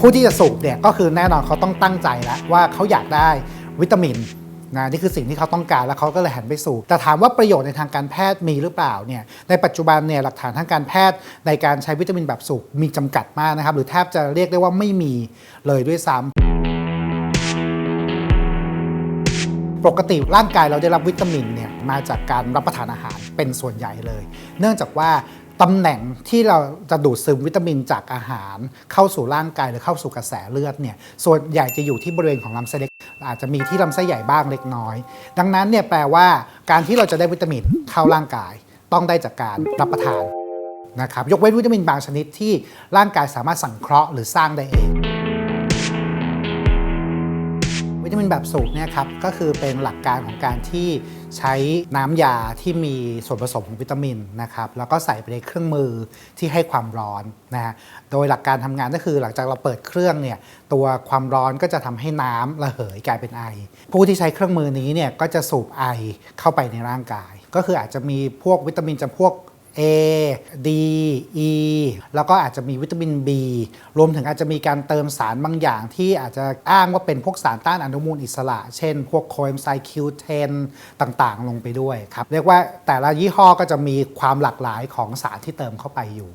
ผู้ที่จะสูบเนี่ยก็คือแน่นอนเขาต้องตั้งใจแล้วว่าเขาอยากได้วิตามินนะนี่คือสิ่งที่เขาต้องการแล้วเขาก็เลยหันไปสูบแต่ถามว่าประโยชน์ในทางการแพทย์มีหรือเปล่าเนี่ยในปัจจุบันเนี่ยหลักฐานทางการแพทย์ในการใช้วิตามินแบบสูบมีจำกัดมากนะครับ หรือแทบจะเรียกได้ว่าไม่มีเลยด้วยซ้ำปกติร่างกายเราได้รับวิตามินเนี่ยมาจากการรับประทานอาหารเป็นส่วนใหญ่เลย เนื่องจากว่า ตำแหน่งที่เราจะดูดซึมวิตามินจากอาหาร เข้าสู่ร่างกายหรือเข้าสู่กระแสเลือดเนี่ยส่วนใหญ่จะอยู่ที่บริเวณของลำไส้เล็ก อาจจะมีที่ลำไส้ใหญ่บ้างเล็กน้อย ดังนั้นเนี่ยแปลว่าการที่เราจะได้วิตามินเข้าร่างกาย ต้องได้จากการรับประทานนะครับยกเว้นวิตามินบางชนิดที่ร่างกายสามารถสังเคราะห์หรือสร้างได้เอง วิตามินแบบสูบเนี่ยครับก็คือเป็นหลักการของการที่ใช้น้ำยาที่มีส่วนผสมของวิตามินนะครับแล้วก็ใส่ไปในเครื่องมือที่ให้ความร้อนนะฮะโดยหลักการทำงานก็คือหลังจากเราเปิดเครื่องเนี่ยตัวความร้อนก็จะทำให้น้ำระเหยกลายเป็นไอ ผู้ที่ใช้เครื่องมือนี้เนี่ยก็จะสูบไอเข้าไปในร่างกาย ก็คืออาจจะมีพวกวิตามินจำพวก A D E แล้วก็อาจจะมีวิตามิน B รวมถึงอาจจะมีการเติมสารบางอย่างที่อาจจะอ้างว่าเป็นพวกสารต้านอนุมูลอิสระ เช่น พวกโคเอนไซม์ Q10 ต่างๆ ลงไปด้วยครับ เรียกว่าแต่ละยี่ห้อก็จะมีความหลากหลายของสารที่เติมเข้าไปอยู่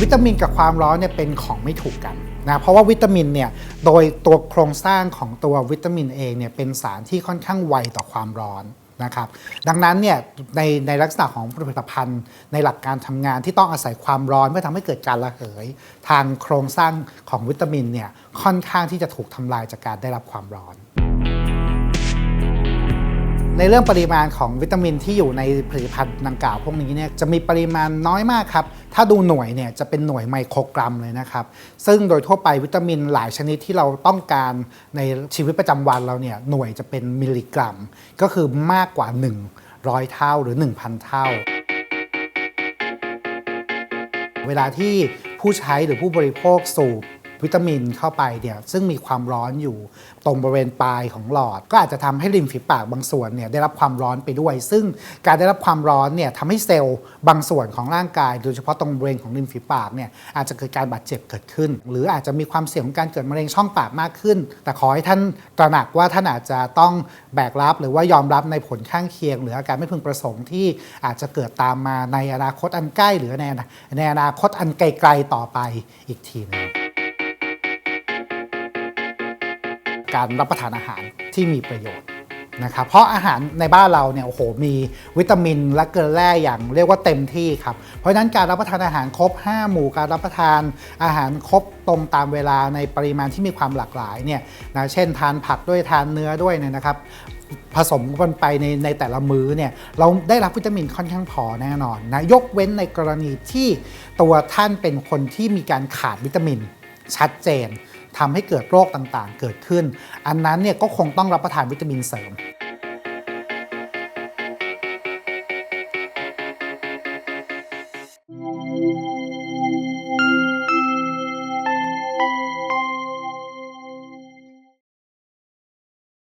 วิตามินกับความร้อนเนี่ยเป็นของไม่ถูกกันนะเพราะว่าวิตามินเนี่ยโดยตัวโครงสร้างของตัววิตามินเองเนี่ยเป็นสารที่ค่อนข้างไวต่อความร้อน นะครับดังนั้นเนี่ยในในลักษณะของผลิตภัณฑ์ ในหลักการทำงานที่ต้องอาศัยความร้อนเพื่อทำให้เกิดการระเหย ทางโครงสร้างของวิตามินเนี่ยค่อนข้างที่จะถูกทำลายจากการได้รับความร้อน ในเรื่องปริมาณของวิตามินที่อยู่ในผลิตภัณฑ์ดังกล่าวพวกนี้เนี่ยจะมีปริมาณน้อยมากครับ ถ้าดูหน่วยเนี่ยจะเป็นหน่วยไมโครกรัมเลยนะครับ ซึ่งโดยทั่วไปวิตามินหลายชนิดที่เราต้องการในชีวิตประจำวันเราเนี่ยหน่วยจะเป็นมิลลิกรัม ก็คือมากกว่า 100 เท่าหรือ 1,000 เท่า เวลาที่ผู้ใช้หรือผู้บริโภคสูบ วิตามินเข้าไปเนี่ยซึ่งมีความร้อนอยู่ตรงบริเวณปลายของหลอด ก็อาจจะทำให้ริมฝีปากบางส่วนเนี่ยได้รับความร้อนไปด้วย ซึ่งการได้รับความร้อนเนี่ยทำให้เซลล์บางส่วนของร่างกาย โดยเฉพาะตรงบริเวณของริมฝีปากเนี่ยอาจจะเกิดการบาดเจ็บเกิดขึ้น หรืออาจจะมีความเสี่ยงของการเกิดมะเร็งช่องปากมากขึ้น แต่ขอให้ท่านตระหนักว่าท่านอาจจะต้องแบกรับหรือว่ายอมรับในผลข้างเคียง หรืออาการไม่พึงประสงค์ที่อาจจะเกิดตามมาในอนาคตอันใกล้ หรือในอนาในอนาคตอันไกลๆต่อไปอีกทีหนึง การรับประทานอาหารที่มีประโยชน์นะครับเพราะอาหารในบ้านเราเนี่ยโอ้โหมีวิตามินและเกลือแร่อย่างเรียกว่าเต็มที่ครับเพราะฉะนั้นการรับประทานอาหารครบ 5 หมู่การรับประทานอาหารครบตรงตามเวลาในปริมาณที่มีความหลากหลายเนี่ยนะเช่นทานผักด้วยทานเนื้อด้วยเนี่ยนะครับผสมกันไปในในแต่ละมื้อเนี่ยเราได้รับวิตามินค่อนข้างพอแน่นอนนะยกเว้นในกรณีที่ตัวท่านเป็นคนที่มีการขาดวิตามินชัดเจน ทำให้เกิดโรคต่างๆ เกิดขึ้น อันนั้นเนี่ยก็คงต้องรับประทานวิตามินเสริม